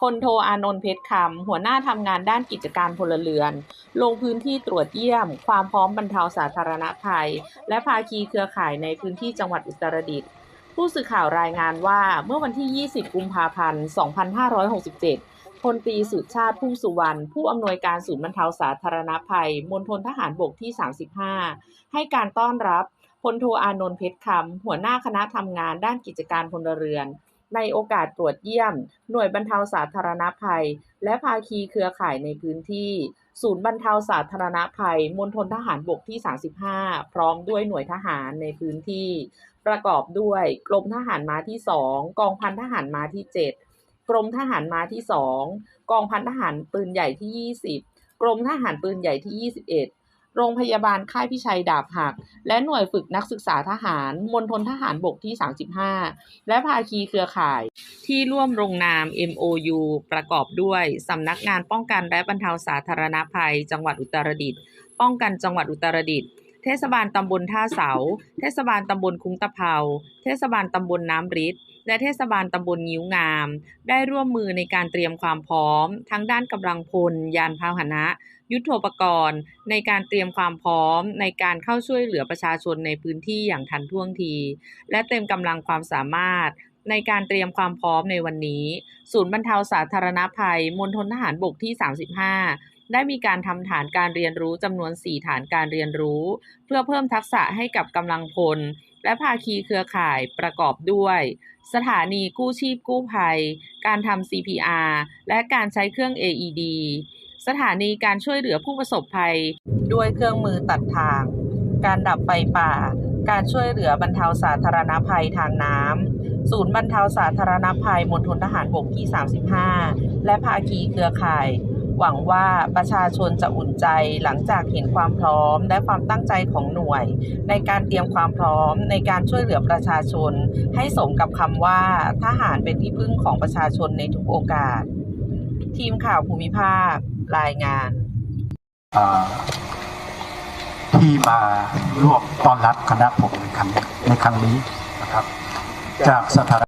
พลโทอานนท์เพชรคำ หัวหน้าทำงานด้านกิจการพลเรือน ลงพื้นที่ตรวจเยี่ยม ความพร้อมบรรเทาสาธารณภัย และภาคีเครือข่ายในพื้นที่จังหวัดอุตรดิตถ์ผู้สื่อข่าวรายงานว่าเมื่อวันที่ 20 กุมภาพันธ์ 2567 พลตีสุชาติพุ่มสุวรรณ ผู้อำนวยการศูนย์บรรเทาสาธารณภัย มณฑลทหารบกที่ 35 ให้การต้อนรับพลโทอานนท์เพชรคำ หัวหน้าคณะทำงานด้านกิจการพลเรือน ในโอกาสตรวจเยี่ยม หน่วยบรรเทาสาธารณภัย และภาคีเครือข่ายในพื้นที่ ศูนย์บรรเทาสาธารณภัยมณฑลทหารบกที่ 35 พร้อมด้วยหน่วยทหารในพื้นที่ ประกอบด้วยกรมทหารม้าที่ 2 กองพันทหารม้าที่ 7 กรมทหารม้าที่ 2 กองพันทหารปืนใหญ่ที่ 20 กรมทหารปืนใหญ่ที่ 21 โรงพยาบาลค่ายพิชัยดาบหัก และหน่วยฝึกนักศึกษาทหารมณฑลทหารบกที่ 35 และภาคีเครือข่าย ที่ร่วมลงนาม MOU ประกอบด้วย สำนักงานป้องกันและบรรเทาสาธารณภัย จังหวัดอุตรดิตถ์ป้องกันจังหวัดอุตรดิตถ์ เทศบาลตำบลท่าเสา เทศบาลตำบลคุ้งตะเภา เทศบาลตำบลน้ำริดและเทศบาลตำบลงิ้วงาม ได้ร่วมมือในการเตรียมความพร้อม ทั้งด้านกำลังพล ยานพาหนะ ยุทโธปกรณ์ ในการเตรียมความพร้อม ในการเข้าช่วยเหลือประชาชนในพื้นที่อย่างทันท่วงที และเต็มกำลังความสามารถในการเตรียมความพร้อมในวันนี้ ศูนย์บรรเทาสาธารณภัย มณฑลทหารบกที่ 35 ได้มีการทำฐานการเรียนรู้จำนวน 4 ฐานการเรียนรู้ เพื่อเพิ่มทักษะให้กับกำลังพล และภาคีเครือข่ายประกอบด้วย สถานีกู้ชีพกู้ภัย การทำ CPR และการใช้เครื่อง AED สถานีการช่วยเหลือผู้ประสบภัย ด้วยเครื่องมือตัดทาง การดับไฟป่า การช่วยเหลือบรรเทาสาธารณภัยทางน้ำ ศูนย์บรรเทาสาธารณภัยมณฑลทหารบกที่ 35 และภาคีเครือข่าย หวังว่าประชาชนจะอุ่นใจหลังจากเห็นความพร้อม และความตั้งใจของหน่วย ในการเตรียมความพร้อมในการช่วยเหลือประชาชน ให้สมกับคำว่าทหารเป็นที่พึ่งของประชาชนในทุกโอกาส ทีมข่าวภูมิภาค รายงานที่มาร่วมต้อนรับคณะผมในครั้งในครั้งนี้นะครับ จากสถาน